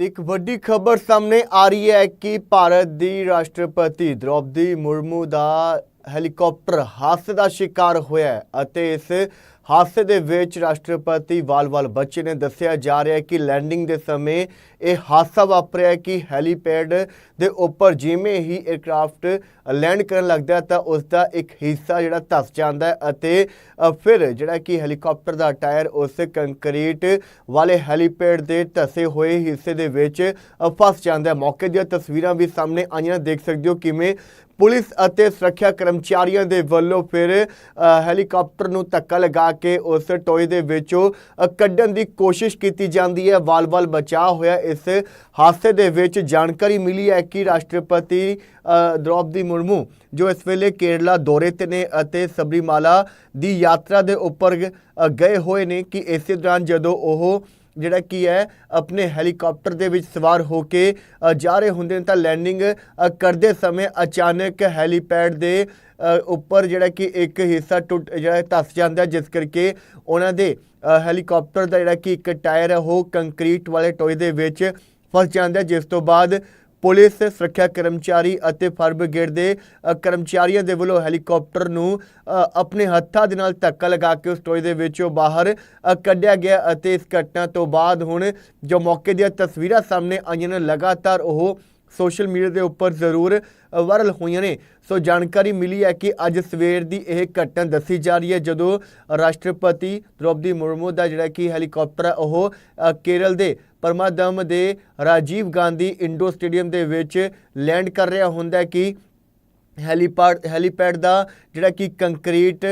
ਤੇ ਇੱਕ ਵੱਡੀ ਖਬਰ ਸਾਹਮਣੇ ਆ ਰਹੀ ਹੈ ਕਿ ਭਾਰਤ ਦੀ ਰਾਸ਼ਟਰਪਤੀ ਦ੍ਰੋਪਦੀ ਮੁਰਮੂ ਦਾ ਹੈਲੀਕਾਪਟਰ ਹਾਦਸੇ ਦਾ ਸ਼ਿਕਾਰ ਹੋਇਆ ਅਤੇ ਇਸ ਹਾਦਸੇ ਦੇ ਵਿੱਚ ਰਾਸ਼ਟਰਪਤੀ ਵਾਲ ਬੱਚੇ ਨੇ ਦੱਸਿਆ ਜਾ ਰਿਹਾ ਹੈ ਕਿ ਲੈਂਡਿੰਗ ਦੇ ਸਮੇਂ ਇਹ ਹਾਦਸਾ ਵਾਪਰਿਆ ਕਿ ਹੈਲੀਪੈਡ ਦੇ ਉੱਪਰ ਜਿਵੇਂ ਹੀ 에ਅਰਕ੍ਰਾਫਟ ਲੈਂਡ ਕਰਨ ਲੱਗਦਾ ਤਾਂ ਉਸ ਦਾ ਇੱਕ ਹਿੱਸਾ ਜਿਹੜਾ ਧਸ ਜਾਂਦਾ ਹੈ ਅਤੇ ਫਿਰ ਜਿਹੜਾ ਕਿ ਹੈਲੀਕਾਪਟਰ ਦਾ ਟਾਇਰ ਉਸ ਕੰਕਰੀਟ ਵਾਲੇ ਹੈਲੀਪੈਡ ਦੇ ਧਸੇ ਹੋਏ ਹਿੱਸੇ ਦੇ ਵਿੱਚ ਫਸ ਜਾਂਦਾ ਹੈ। ਮੌਕੇ ਦੀਆਂ ਤਸਵੀਰਾਂ ਵੀ ਸਾਹਮਣੇ ਆਈਆਂ। ਦੇਖ ਸਕਦੇ ਹੋ ਕਿਵੇਂ ਪੁਲਿਸ ਅਤੇ ਸੁਰੱਖਿਆ ਕਰਮਚਾਰੀਆਂ ਦੇ ਵੱਲੋਂ ਫਿਰ ਹੈਲੀਕਾਪਟਰ ਨੂੰ ਧੱਕਾ ਲਗਾ ਕੇ ਉਸ ਟੋਏ ਦੇ ਵਿੱਚੋਂ ਕੱਢਣ ਦੀ ਕੋਸ਼ਿਸ਼ ਕੀਤੀ ਜਾਂਦੀ ਹੈ। ਵਾਲ-ਵਾਲ ਬਚਾਅ ਹੋਇਆ। ਇਸ ਹਾਦਸੇ ਦੇ ਵਿੱਚ ਜਾਣਕਾਰੀ ਮਿਲੀ ਹੈ ਕਿ ਰਾਸ਼ਟਰਪਤੀ ਅ, ਮੁਰਮੂ ਜੋ ਇਸ ਵੇਲੇ ਕੇਰਲਾ ਦੌਰੇ ਤੇ ਨੇ ਅਤੇ ਸਬਰੀਮਾਲਾ ਦੀ ਯਾਤਰਾ ਦੇ ਉੱਪਰ ਗਏ ਹੋਏ ਨੇ ਕਿ ਇਸੇ ਦੌਰਾਨ ਜਦੋਂ ਉਹ ਜਿਹੜਾ ਕੀ ਹੈ ਆਪਣੇ ਹੈਲੀਕਾਪਟਰ ਦੇ ਵਿੱਚ ਸਵਾਰ ਹੋ ਕੇ ਜਾ ਰਹੇ ਹੁੰਦੇ ਨੇ ਤਾਂ ਲੈਂਡਿੰਗ ਕਰਦੇ ਸਮੇਂ ਅਚਾਨਕ ਹੈਲੀਪੈਡ ਦੇ ਉੱਪਰ ਜਿਹੜਾ ਕਿ ਇੱਕ ਹਿੱਸਾ ਟੁੱਟ ਜਿਹੜਾ ਧੱਸ ਜਾਂਦਾ ਜਿਸ ਕਰਕੇ ਉਹਨਾਂ ਦੇ ਅ, ਹੈਲੀਕਾਪਟਰ ਦਾ ਜਿਹੜਾ ਕਿ ਇੱਕ ਟਾਇਰ ਹੈ ਉਹ ਕੰਕਰੀਟ ਵਾਲੇ ਟੋਏ ਦੇ ਵਿੱਚ ਫਸ ਜਾਂਦਾ ਜਿਸ ਤੋਂ ਬਾਅਦ ਪੁਲਿਸ, ਸੁਰੱਖਿਆ ਕਰਮਚਾਰੀ ਅਤੇ ਫਾਇਰ ਬ੍ਰਿਗੇਡ ਦੇ ਕਰਮਚਾਰੀਆਂ ਦੇ ਵੱਲੋਂ ਹੈਲੀਕਾਪਟਰ ਨੂੰ ਆਪਣੇ ਹੱਥਾਂ ਦੇ ਨਾਲ ਧੱਕਾ ਲਗਾ ਕੇ ਉਸ ਟੋਏ ਦੇ ਵਿੱਚੋਂ ਬਾਹਰ ਕੱਢਿਆ ਗਿਆ ਅਤੇ ਇਸ ਘਟਨਾ ਤੋਂ ਬਾਅਦ ਹੁਣ ਜੋ ਮੌਕੇ ਦੀਆਂ ਤਸਵੀਰਾਂ ਸਾਹਮਣੇ ਆਈਆਂ ਨੇ, ਲਗਾਤਾਰ ਉਹ ਸੋਸ਼ਲ ਮੀਡੀਆ ਦੇ ਉੱਪਰ ਜ਼ਰੂਰ ਵਾਇਰਲ ਹੋਈਆਂ ਨੇ। ਸੋ ਜਾਣਕਾਰੀ ਮਿਲੀ ਹੈ ਕਿ ਅੱਜ ਸਵੇਰ ਦੀ ਇਹ ਘਟਨਾ ਦੱਸੀ ਜਾ ਰਹੀ ਹੈ, ਜਦੋਂ ਰਾਸ਼ਟਰਪਤੀ ਦ੍ਰੋਪਦੀ ਮੁਰਮੂ ਦਾ ਜਿਹੜਾ ਕਿ ਹੈਲੀਕਾਪਟਰ ਹੈ, ਉਹ ਕੇਰਲ ਦੇ ਪਰਮਾਦਮ ਦੇ ਰਾਜੀਵ ਗਾਂਧੀ ਇੰਡੋ ਸਟੇਡੀਅਮ ਦੇ ਵਿੱਚ ਲੈਂਡ ਕਰ ਰਿਹਾ ਹੁੰਦਾ ਕਿ ਹੈਲੀਪੈਡ ਹੈਲੀਪੈਡ ਦਾ ਜਿਹੜਾ ਕਿ ਕੰਕਰੀਟ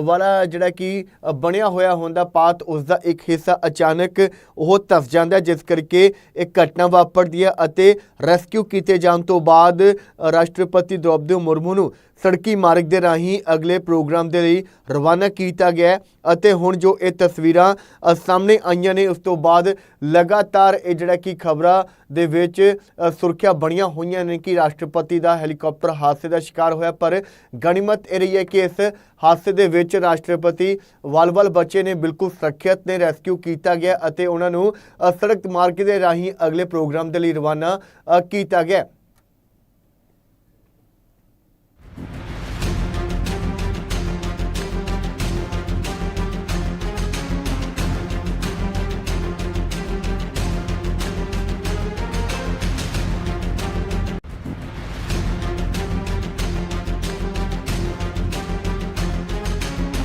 ਵਾਲਾ ਜਿਹੜਾ ਕਿ ਬਣਿਆ ਹੋਇਆ ਹੁੰਦਾ ਪਾਤ ਉਸ ਦਾ ਇੱਕ ਹਿੱਸਾ ਅਚਾਨਕ ਉਹ ਧਸ ਜਾਂਦਾ ਜਿਸ ਕਰਕੇ ਇਹ ਘਟਨਾ ਵਾਪਰਦੀ ਹੈ ਅਤੇ ਰੈਸਕਿਊ ਕੀਤੇ ਜਾਣ ਤੋਂ ਬਾਅਦ ਰਾਸ਼ਟਰਪਤੀ ਦ੍ਰੋਪਦੀ ਮੁਰਮੂ ਨੂੰ ਸੜਕੀ ਮਾਰਗ ਦੇ ਰਾਹੀਂ ਅਗਲੇ ਪ੍ਰੋਗਰਾਮ ਦੇ ਲਈ ਰਵਾਨਾ ਕੀਤਾ ਗਿਆ ਅਤੇ ਹੁਣ ਜੋ ਇਹ ਤਸਵੀਰਾਂ ਸਾਹਮਣੇ ਆਈਆਂ ਨੇ ਉਸ ਤੋਂ ਬਾਅਦ ਲਗਾਤਾਰ ਇਹ ਜਿਹੜਾ ਕਿ ਖਬਰਾਂ ਦੇ ਵਿੱਚ ਅ, ਸੁਰਖੀਆਂ ਬਣੀਆਂ ਹੋਈਆਂ ਨੇ ਕਿ ਰਾਸ਼ਟਰਪਤੀ ਦਾ ਹੈਲੀਕਾਪਟਰ ਹਾਦਸੇ ਦਾ ਸ਼ਿਕਾਰ ਹੋਇਆ ਪਰ ਗਣਿਮਤ ਇਹ ਰਹੀ ਹੈ ਕਿ ਇਸ ਹਾਦਸੇ ਦੇ ਵਿੱਚ ਰਾਸ਼ਟਰਪਤੀ ਵਲਵਲ ਬੱਚੇ ਨੇ ਬਿਲਕੁਲ ਸੁਰੱਖਿਅਤ ਨੇ ਰੈਸਕਿਊ ਕੀਤਾ ਗਿਆ ਅਤੇ ਉਹਨਾਂ ਨੂੰ ਸੜਕ ਮਾਰਗ ਦੇ ਰਾਹੀਂ ਅਗਲੇ ਪ੍ਰੋਗਰਾਮ ਦੇ ਲਈ ਰਵਾਨਾ ਕੀਤਾ ਗਿਆ।